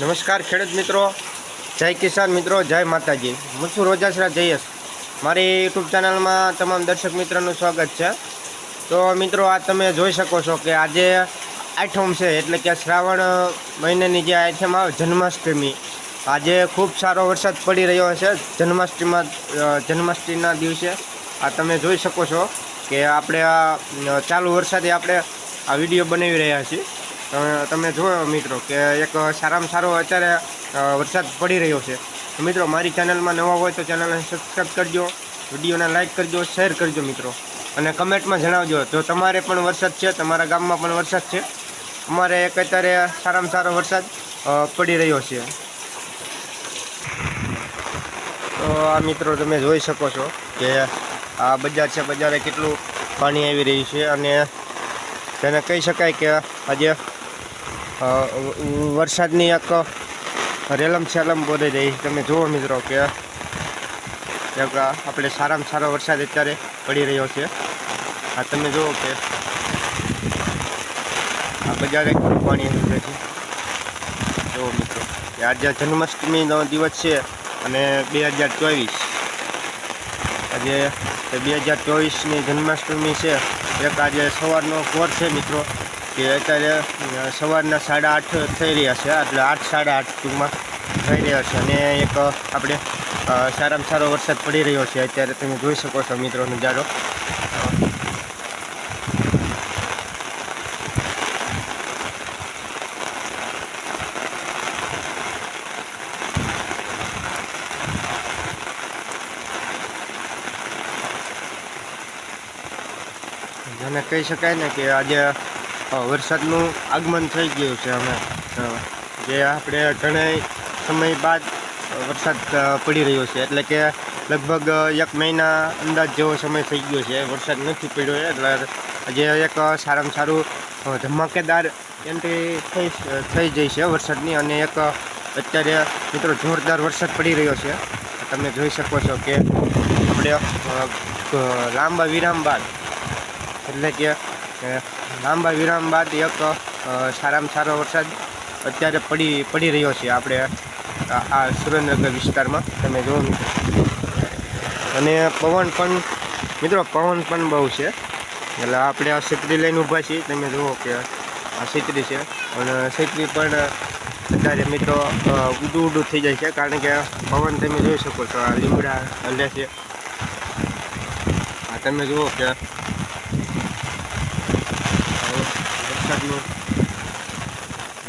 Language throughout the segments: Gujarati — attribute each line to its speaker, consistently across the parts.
Speaker 1: નમસ્કાર ખેડૂત મિત્રો. જય કિસાન મિત્રો, જય માતાજી. હું છું રોજાસરા જયેશ. મારી યુટ્યુબ ચેનલમાં તમામ દર્શક મિત્રોનું સ્વાગત છે. તો મિત્રો, આ તમે જોઈ શકો છો કે આજે આઠમ છે, એટલે કે શ્રાવણ મહિનાની જે આઠમ આવે, જન્માષ્ટમી. આજે ખૂબ સારો વરસાદ પડી રહ્યો છે જન્માષ્ટમીમાં જન્માષ્ટમીના દિવસે આ તમે જોઈ શકો છો કે આપણે આ ચાલુ વરસાદે આપણે આ વીડિયો બનાવી રહ્યા છીએ. તમે જોયો મિત્રો કે એક સારામાં સારો અત્યારે વરસાદ પડી રહ્યો છે. મિત્રો, મારી ચેનલમાં નવા હોય તો ચેનલને સબસ્ક્રાઈબ કરજો, વિડીયોને લાઇક કરજો શેર કરજો મિત્રો. અને કમેન્ટમાં જણાવજો, જો તમારે પણ વરસાદ છે, તમારા ગામમાં પણ વરસાદ છે, અમારે એક અત્યારે સારામાં સારો વરસાદ પડી રહ્યો છે. તો આ મિત્રો તમે જોઈ શકો છો કે આ બજાર છે, બજારે કેટલું પાણી આવી રહ્યું છે અને તેને કહી શકાય કે આજે વરસાદની એક રેલમ છેલમ બોલી રહી. તમે જુઓ મિત્રો કે આપણે સારામાં સારો વરસાદ અત્યારે પડી રહ્યો છે. આ તમે જુઓ કે આ બજારે પાણી આવી છે. જુઓ મિત્રો કે આજે જન્માષ્ટમીનો દિવસ છે અને બે હજાર ચોવીસ. આજે બે હજાર ચોવીસની જન્માષ્ટમી છે. એક આજે સવારનો કોર છે મિત્રો. કે અત્યારે સવારના સાડા આઠ થઈ રહ્યા છે, એટલે આઠ સાડા આઠ ટૂંકમાં થઈ રહ્યા છે. અને એક આપણે સારામાં સારો વરસાદ પડી રહ્યો છે, અત્યારે તમે જોઈ શકો છો મિત્રો નજારો જેને કહી શકાય ને કે આજે વરસાદનું આગમન થઈ ગયું છે અમે જે આપણે ઘણા સમય બાદ વરસાદ પડી રહ્યો છે. એટલે કે લગભગ એક મહિના અંદાજ જેવો સમય થઈ ગયો છે. વરસાદ નથી પડ્યો એટલે જે એક સારામાં સારું ધમાકેદાર એન્ટ્રી થઈ થઈ જઈ છે વરસાદની. અને એક અત્યારે મિત્રો જોરદાર વરસાદ પડી રહ્યો છે. તમે જોઈ શકો છો કે આપણે લાંબા વિરામ બાદ, એટલે કે અ, લાંબા વિરામ બાદ એક સારામાં સારો વરસાદ અત્યારે પડી પડી રહ્યો છે આપણે આ સુરેન્દ્રનગર વિસ્તારમાં તમે જુઓ અને પવન પણ મિત્રો પવન પણ બહુ છે. એટલે આપણે આ છત્રી લઈને ઊભા છીએ. તમે જુઓ કે આ છત્રી છે. અને છત્રી પણ અત્યારે મિત્રો ઊડું ઊડું થઈ જાય છે. કારણ કે પવન તમે જોઈ શકો છો. આ લીમડા હલે છે. આ તમે જુઓ કે વરસાદનું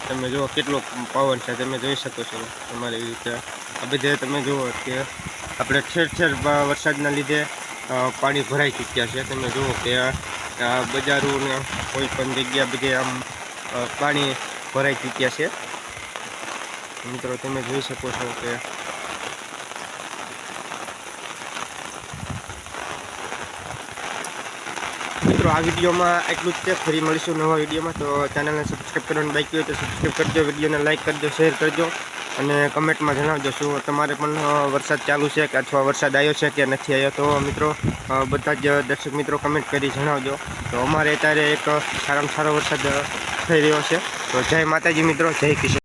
Speaker 1: તમે જુઓ કેટલો પવન છે, તમે જોઈ શકો છો તમારી રીતે. આ બધે તમે જુઓ કે આપણે ઠેર ઠેર વરસાદના લીધે પાણી ભરાઈ ચૂક્યા છે. તમે જુઓ કે આ આ બજારો ને કોઈ પણ જગ્યા બધે આમ પાણી ભરાઈ ચૂક્યા છે. મિત્રો, તમે જોઈ શકો છો કે મિત્રો, આ વિડીયોમાં એટલું જ છે. ફરી મળીશું નવા વિડીયોમાં. તો ચેનલને સબસ્ક્રાઈબ કરવાનું બાકી હોય તો સબસ્ક્રાઈબ કરજો, વિડીયોને લાઇક કરજો શેર કરજો અને કમેન્ટમાં જણાવજો શું તમારે પણ વરસાદ ચાલુ છે કે અથવા વરસાદ આવ્યો છે કે નથી આવ્યો. તો મિત્રો બધા જ દર્શક મિત્રો કમેન્ટ કરી જણાવજો. તો અમારે અત્યારે એક સારામાં સારો વરસાદ થઈ રહ્યો છે. તો જય માતાજી મિત્રો, જય કિશન